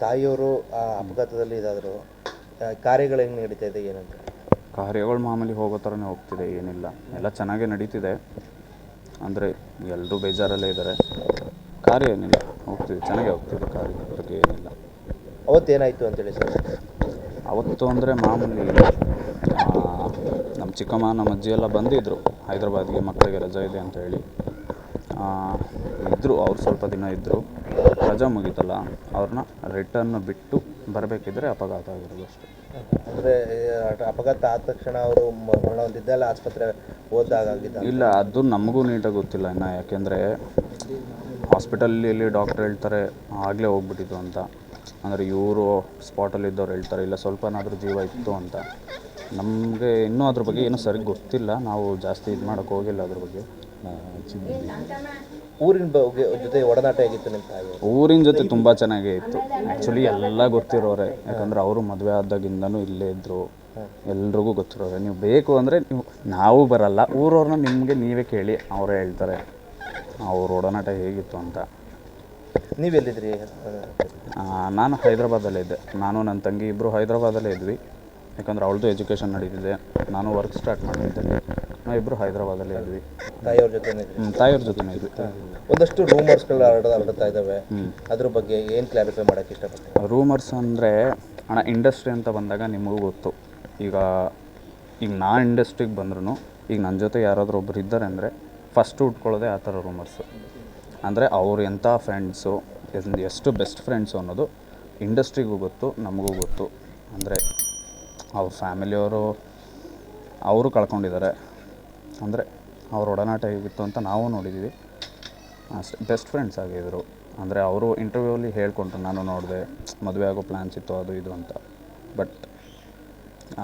ತಾಯಿಯವರು ಆ ಅಪಘಾತದಲ್ಲಿ ಇದಾದರು ಕಾರ್ಯಗಳು ಹೆಂಗೆ ನಡೀತಾ ಇದೆ ಏನಂತ? ಕಾರ್ಯಗಳು ಮಾಮೂಲಿ ಹೋಗೋ ಥರನೇ ಹೋಗ್ತಿದೆ ಏನಿಲ್ಲ. ಎಲ್ಲ ಚೆನ್ನಾಗೇ ನಡೀತಿದೆ. ಅಂದರೆ ಎಲ್ಲರೂ ಬೇಜಾರಲ್ಲೇ ಇದ್ದಾರೆ ಕಾರ್ಯ ಏನಿಲ್ಲ ಹೋಗ್ತಿದೆ ಚೆನ್ನಾಗೇ ಹೋಗ್ತಿದೆ ಕಾರ್ಯ ಬಗ್ಗೆ ಏನಿಲ್ಲ. ಅವತ್ತೇನಾಯಿತು ಅಂತೇಳಿ ಸರ್? ಅವತ್ತು ಅಂದರೆ ಮಾಮೂಲಿ ನಮ್ಮ ಚಿಕ್ಕಮ್ಮ ನಮ್ಮ ಅಜ್ಜಿ ಎಲ್ಲ ಬಂದಿದ್ದರು ಹೈದ್ರಾಬಾದ್ಗೆ ಮಕ್ಕಳಿಗೆ ರಜೆ ಇದೆ ಅಂತ ಹೇಳಿ. ಇದ್ದರು ಅವ್ರು ಸ್ವಲ್ಪ ದಿನ ಇದ್ದರು ರಜಾ ಮುಗೀತಲ್ಲ ಅವ್ರನ್ನ ರಿಟರ್ನ್ ಬಿಟ್ಟು ಬರಬೇಕಿದ್ರೆ ಅಪಘಾತ ಆಗಿರೋದು ಅಷ್ಟೇ. ಅಂದರೆ ಅಪಘಾತ ಆದ ತಕ್ಷಣ ಅವರು ಮರಣ ಹೊಂದಿದ್ದಲ್ಲ ಆಸ್ಪತ್ರೆ ಹೋದಾಗ ಇಲ್ಲ ಅದು ನಮಗೂ ನೀಟಾಗಿ ಗೊತ್ತಿಲ್ಲ ಇನ್ನು ಯಾಕೆಂದರೆ ಹಾಸ್ಪಿಟಲಲ್ಲಿ ಡಾಕ್ಟ್ರ್ ಹೇಳ್ತಾರೆ ಆಗಲೇ ಹೋಗ್ಬಿಟ್ಟಿತ್ತು ಅಂತ. ಅಂದರೆ ಇವರು ಸ್ಪಾಟಲ್ಲಿ ಇದ್ದವ್ರು ಹೇಳ್ತಾರೆ ಇಲ್ಲ ಸ್ವಲ್ಪನಾದರೂ ಜೀವ ಇತ್ತು ಅಂತ. ನಮಗೆ ಇನ್ನೂ ಅದ್ರ ಬಗ್ಗೆ ಏನೂ ಸರಿ ಗೊತ್ತಿಲ್ಲ ನಾವು ಜಾಸ್ತಿ ಇದು ಮಾಡೋಕ್ಕೆ ಹೋಗಿಲ್ಲ ಅದ್ರ ಬಗ್ಗೆ. ಊರಿನ ಬಗ್ಗೆ ಜೊತೆ ಒಡನಾಟ ಹೇಗಿತ್ತು ನಿಮ್ಮ ತಾಯಿ? ಊರಿನ ಜೊತೆ ತುಂಬ ಚೆನ್ನಾಗೇ ಇತ್ತು. ಆ್ಯಕ್ಚುಲಿ ಎಲ್ಲ ಗೊತ್ತಿರೋರೆ. ಯಾಕಂದ್ರೆ ಅವರು ಮದುವೆ ಆದಾಗಿಂದನೂ ಇಲ್ಲೇ ಇದ್ದರು ಎಲ್ರಿಗೂ ಗೊತ್ತಿರೋರೆ. ನೀವು ಬೇಕು ಅಂದರೆ ನೀವು ನಾವು ಬರಲ್ಲ. ಊರವ್ರನ್ನ ನಿಮಗೆ ನೀವೇ ಕೇಳಿ ಅವರೇ ಹೇಳ್ತಾರೆ. ಅವ್ರ ಒಡನಾಟ ಹೇಗಿತ್ತು ಅಂತ. ನೀವೆಲ್ಲಿದ್ರಿ? ನಾನು ಹೈದ್ರಾಬಾದಲ್ಲೇ ಇದ್ದೆ. ನಾನು ನನ್ನ ತಂಗಿ ಇಬ್ಬರು ಹೈದ್ರಾಬಾದಲ್ಲೇ ಇದ್ವಿ. ಯಾಕಂದ್ರೆ ಅವಳದು ಎಜುಕೇಷನ್ ನಡೀತಿದೆ. ನಾನು ವರ್ಕ್ ಸ್ಟಾರ್ಟ್ ಮಾಡಿದ್ದೆ ನಾವು ಇಬ್ಬರು ಹೈದರಾಬಾದಲ್ಲಿ ಇದ್ವಿ. ತಾಯಿಯವ್ರ ಜೊತೆ ತಾಯಿಯವ್ರ ಜೊತೆನೇ ಇದ್ವಿ. ಒಂದಷ್ಟು ರೂಮರ್ಸ್ಗಳು ಹರಡ ಹರಡ್ತಾ ಇದ್ದಾವೆ ಅದ್ರ ಬಗ್ಗೆ ಏನು ಕ್ಲಾರಿಫೈ ಮಾಡೋಕ್ಕೆ ಇಷ್ಟಪಡ್ತೀನಿ ರೂಮರ್ಸ್ ಅಂದರೆ ಹಣ ಇಂಡಸ್ಟ್ರಿ ಅಂತ ಬಂದಾಗ ನಿಮಗೂ ಗೊತ್ತು. ಈಗ ಈಗ ನಾ ಇಂಡಸ್ಟ್ರಿಗೆ ಬಂದ್ರೂ ಈಗ ನನ್ನ ಜೊತೆ ಯಾರಾದರೂ ಒಬ್ಬರು ಇದ್ದಾರೆ ಅಂದರೆ ಫಸ್ಟ್ ಉಟ್ಕೊಳ್ಳೋದೇ ಆ ಥರ ರೂಮರ್ಸು ಅಂದರೆ ಅವ್ರು ಎಂಥ ಫ್ರೆಂಡ್ಸು ಎಷ್ಟು ಬೆಸ್ಟ್ ಫ್ರೆಂಡ್ಸು ಅನ್ನೋದು ಇಂಡಸ್ಟ್ರಿಗೂ ಗೊತ್ತು ನಮಗೂ ಗೊತ್ತು. ಅಂದರೆ ಅವ್ರ ಫ್ಯಾಮಿಲಿಯವರು ಅವರು ಕಳ್ಕೊಂಡಿದ್ದಾರೆ. ಅಂದರೆ ಅವ್ರ ಒಡನಾಟ ಹೇಗಿತ್ತು ಅಂತ ನಾವು ನೋಡಿದ್ದೀವಿ ಅಷ್ಟೇ ಬೆಸ್ಟ್ ಫ್ರೆಂಡ್ಸ್ ಆಗಿದ್ರು. ಅಂದರೆ ಅವರು ಇಂಟರ್ವ್ಯೂಲಿ ಹೇಳ್ಕೊಂಡ್ರು, ನಾನು ನೋಡಿದೆ, ಮದುವೆ ಆಗೋ ಪ್ಲ್ಯಾನ್ಸ್ ಇತ್ತು, ಅದು ಇದು ಅಂತ. ಬಟ್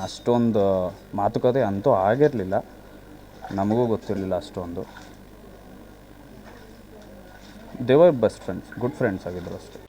ಅಷ್ಟೊಂದು ಮಾತುಕತೆ ಅಂತೂ ಆಗಿರಲಿಲ್ಲ. ನಮಗೂ ಗೊತ್ತಿರಲಿಲ್ಲ ಅಷ್ಟೊಂದು. ದೇವರ್ ಬೆಸ್ಟ್ ಫ್ರೆಂಡ್ಸ್ ಗುಡ್ ಫ್ರೆಂಡ್ಸ್ ಆಗಿದ್ರು ಅಷ್ಟೇ.